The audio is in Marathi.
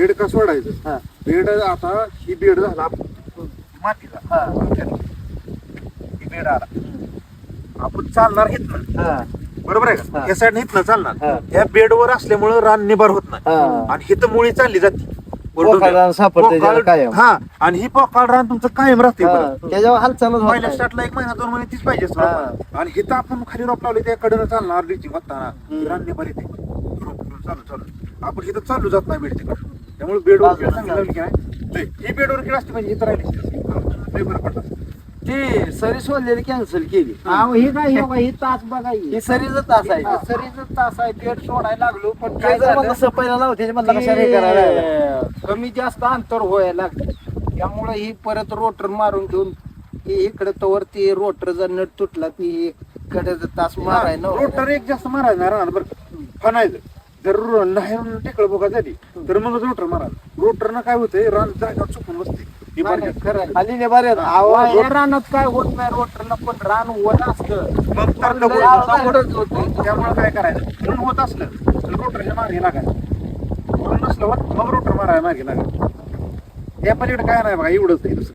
बेड का सोडायचं. बेड आता ही बेड झाला हा. ही बेड आला आपण चालणार घेत ना हा. बरोबर आहे का. या साईडने इथनं. चालणार या बेडवर असल्यामुळं रान निभार होत नाही हा. आणि हिथं मुळी चालली जाते. हा आणि ही पोकाळ रान तुमचं कायम राहते. त्याच्यावर हालचालच होत पहिल्या. स्टार्टला एक महिना दोन महिने तीच पाहिजे हा. आणि हिथं आपण खाली रोप लावले त्या कडनं चालणार लिचिंग होताना हम्म. रान निभार येते चालू चालू आपण हिथं चालू जात नाही बेड तिकडं त्यामुळे बेडवर बाजूला खेळ चांगली लावली की नाही लय. ही बेडवर खेळ असते म्हणजे इथं राहिली लय बरं पडतं ती सरी सोडलेली कॅन्सल केली. अहो, ही काय हे बघा, ही तास बघा ही. ही सरीच तास आहे. सरीचं तास आहे पेट सोडायला लागलो पण काय झालं? कसं पहिला लावते म्हणलं कशाला हे करायला लागलं? ते कमी जास्त अंतर व्हायला लागलं. त्यामुळे ही परत रोटर मारून घेऊन ही इकडे तवर ती रोटरचा नट तुटला ती कडे तास माराय ना रोटर एक जास्त मारायचं नाही राहणार बरं. फनायचं. जर नाही टिकळ बोका झाली तर मग रोटर मारायचं रोटरनं काय होतंय रान जागेवर चुकून बसते. ही. खाली या रानात काय होत नाही रोटरला पण रान वर असतं. मग होतं. त्यामुळे काय करायचं? म्हणून होत असलं तर रोटरच्या मागे लागायचं. म्हणून नसलं होत मग रोटर मारायला मागे लागायचं. त्या पलीकडे काय नाही बघा एवढंच आहे दुसरं.